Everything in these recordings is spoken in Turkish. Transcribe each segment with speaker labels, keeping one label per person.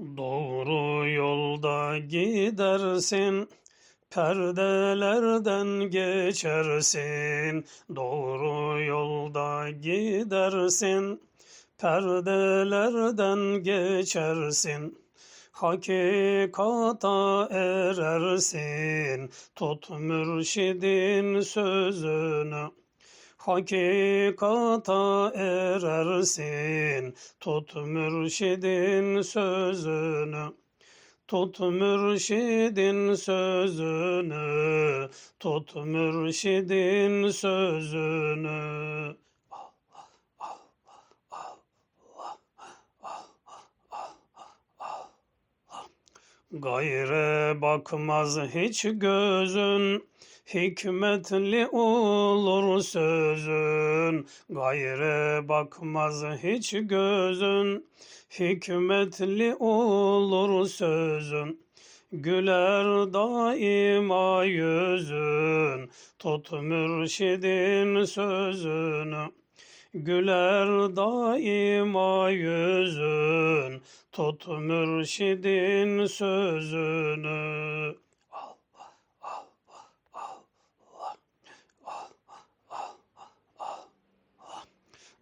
Speaker 1: Doğru yolda gidersin, perdelerden geçersin. Doğru yolda gidersin, perdelerden geçersin. Hakikata erersin, tut mürşidin sözünü. Hakikata erersin, tut mürşidin sözünü. Tut mürşidin sözünü, tut mürşidin sözünü. Gayre bakmaz hiç gözün, hikmetli olur sözün. Gayre bakmaz hiç gözün, hikmetli olur sözün. Güler daima yüzün, tut mürşidin sözünü. Güler daima yüzün, tut mürşidin sözünü.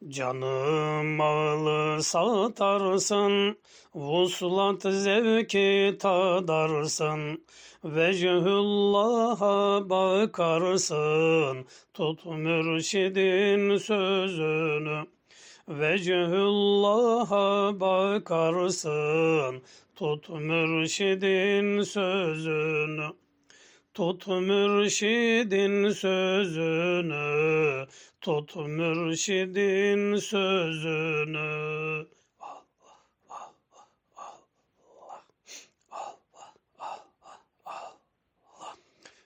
Speaker 1: Canım malı satarsın, vuslat zevki tadarsın. Vecehullah'a bakarsın, tut mürşidin sözünü. Vecehullah'a bakarsın, tut mürşidin sözünü. Tut mürşidin sözünü, tut mürşidin sözünü.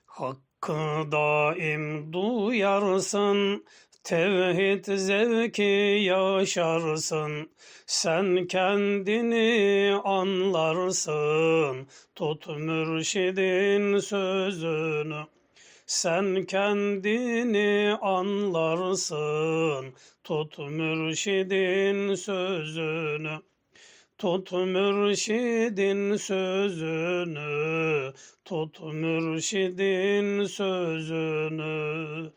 Speaker 1: Hakkı daim duyarsın, tevhid zevki yaşarsın. Sen kendini anlarsın, tut mürşidin sözünü. Sen kendini anlarsın, tut mürşidin sözünü. Tut mürşidin sözünü, tut mürşidin sözünü.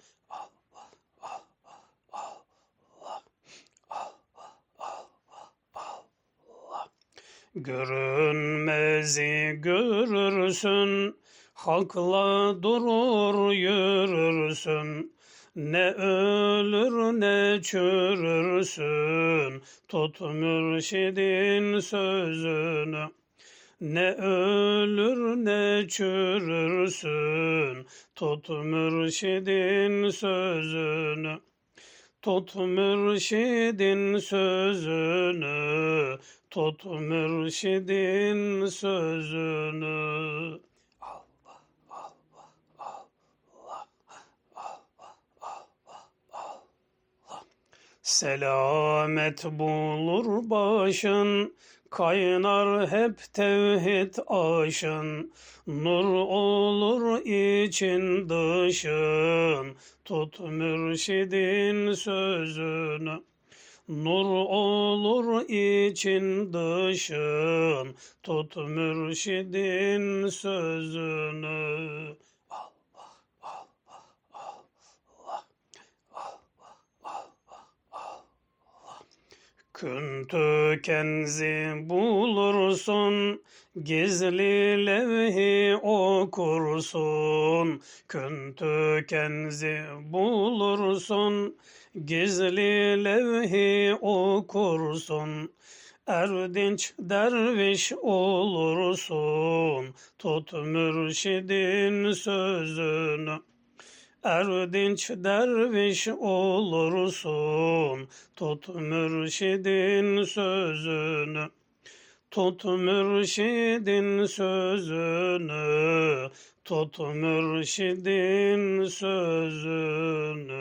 Speaker 1: Görünmezi görürsün, hakla durur yürürsün. Ne ölür ne çürürsün, tut mürşidin sözünü. Ne ölür ne çürürsün, tut mürşidin sözünü. Tut mürşidin sözünü, tut mürşidin sözünü. Selamet bulur başın, kaynar hep tevhid aşın. Nur olur için dışın, tut mürşidin sözünü. Nur olur için dışın, tut mürşidin sözünü. Küntü kenzi bulursun, gizli levhi okursun. Küntü kenzi bulursun, gizli levhi okursun. Erdinç derviş olursun, tut mürşidin sözünü. Erdinç derviş olursun, tut mürşidin sözünü. Tut mürşidin sözünü, tut mürşidin sözünü.